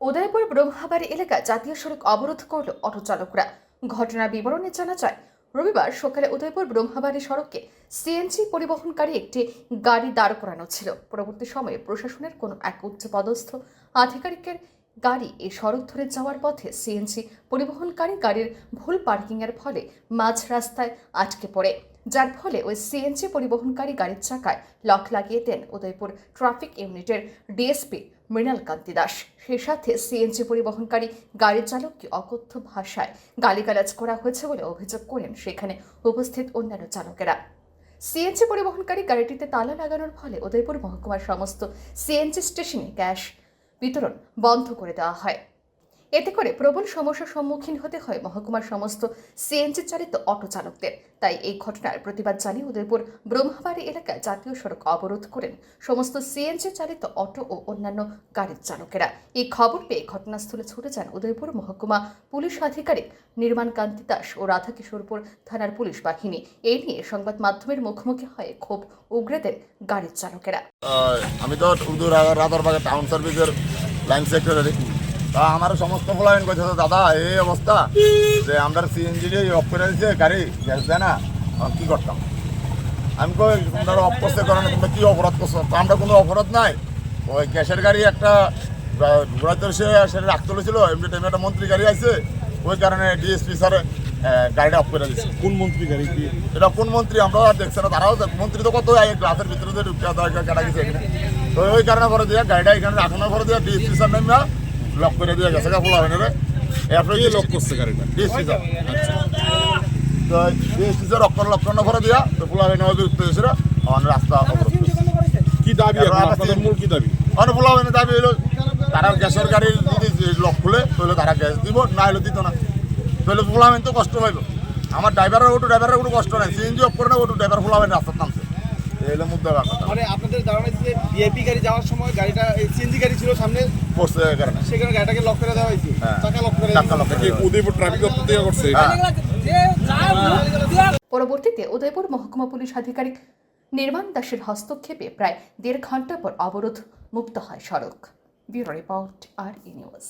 উদয়পুর ব্রহ্মাবাড়ি এলাকায় জাতীয় সড়ক অবরোধ করল অটো চালকরা ঘটনার বিবরণে জানা যায়, রবিবার সকালে উদয়পুর ব্রহ্মাবাড়ি সড়কে সিএনজি পরিবহনকারী একটি গাড়ি দাঁড় করানো ছিল। পরবর্তী সময়ে প্রশাসনের কোনো এক উচ্চপদস্থ আধিকারিকের গাড়ি এই সড়ক ধরে যাওয়ার পথে সিএনজি পরিবহনকারী গাড়ির ভুল পার্কিংয়ের ফলে মাঝ রাস্তায় আটকে পড়ে। যার ফলে ওই সিএনজি পরিবহনকারী গাড়ির চাকায় লক লাগিয়ে দেন উদয়পুর ট্রাফিক ইউনিটের ডিএসপি মৃণাল কান্তি দাস। সে সাথে সিএনজি পরিবহনকারী, গাড়ি চালককে অকথ্য ভাষায় গালিগালাজ করা হয়েছে বলে অভিযোগ করেন সেখানে উপস্থিত অন্যান্য চালকেরা। সিএনজি পরিবহনকারী গাড়িটিতে তালা লাগানোর ফলে উদয়পুর মহকুমার সমস্ত সিএনজি স্টেশনে গ্যাস বিতরণ বন্ধ করে দেওয়া হয়। এতে করে প্রবল সমস্যার সম্মুখীন হতে হয় মহকুমার সমস্ত সিএনজি চালিত অটো চালকদের তাই এই ঘটনার প্রতিবাদ জানিয়ে উদয়পুর ব্রহ্মাবাড়ি এলাকায় জাতীয় সড়ক অবরোধ করেন সমস্ত সিএনজি চালিত অটো ও অন্যান্য গাড়ির চালকেরা। এই খবর পেয়ে ঘটনাস্থলে ছুটে যান উদয়পুর মহকুমা পুলিশ আধিকারিক নির্মাণ কান্তি দাস ও রাধাকিশোরপুর থানার পুলিশ বাহিনী। এই নিয়ে সংবাদ মাধ্যমের মুখোমুখি হয়ে ক্ষোভ উগরে দেন গাড়ির চালকেরা। আমি তো উর্দু রাধারবাগে টাউন সার্ভিসের লাইন সেক্রেটারি তা আমার সমস্ত ফলাইন কইছে দাদা এই অবস্থা যে আমরা সিএনজি অফ করে দিচ্ছে গাড়ি গ্যাস দেয় না। কি করতাম? আমি কই তোমরা অফ করতে কারণে তোমরা কি অপরাধ করছ? তো আমরা কোনো অপরাধ নাই। ওই গ্যাসের গাড়ি একটা ঘোরাতে সে সেটা রাখতে চলেছিল এমনি টাইমে একটা মন্ত্রী গাড়ি আছে ওই কারণে ডিএসপি স্যার গাড়িটা অফ করে দিচ্ছে কোন মন্ত্রী গাড়ি কি? এটা কোন মন্ত্রী? আমরাও আর দেখছি না তারাও মন্ত্রী তো কত গ্লাসের ভিতরে দিয়ে ঢুকে দেওয়া কাটা গেছে এখানে। তো ওই কারণে করে দিয়ে গাড়িটা এখানে রাখানোর পরে দিয়ে ডিএসপি স্যার নামে লক করে দিয়ে গেছে ফুলা হয় রে। এরপরে কে লক করছে গাড়িটা। তো ডিএসপি স্যার লক্ষণ লক্ষণ করে দিয়া তো ফুলা হয় নদীর উত্তর এসে আমার রাস্তা অবরোধ কি দাবি আপনাদের মূল কি দাবি? অনেক ফুলা হয় দাবি হলো তারা গ্যাসের গাড়ির যদি লক খুলে তাহলে তারা গ্যাস দিব না হলে দিত না। তাহলে ফুলা তো কষ্ট পাইব। আমার ড্রাইভারের ওটু ড্রাইভারের কোনো কষ্ট নাই। সিএনজি অফ করে না ওটু ড্রাইভার ফুলা রাস্তার নামছে মুদ্রা ব্যাপার মানে আপনাদের ধারণা যে ভিআইপি গাড়ি যাওয়ার সময় গাড়িটা সিএনজি গাড়ি ছিল সামনে পড়ছে কারণে। সেখানে গাড়িটাকে লক করে দেওয়া হয়েছে। হ্যাঁ। চাকা লক করে চাকা lock করে কি উদয়পুর ট্রাফিক করছে। হ্যাঁ। পরবর্তীতে উদয়পুর মহকুমা পুলিশ আধিকারিক নির্মাণ দাসের হস্তক্ষেপে প্রায় দেড় ঘণ্টা পর অবরোধ মুক্ত হয় সড়ক। ব্যুরো রিপোর্ট আর ই নিউজ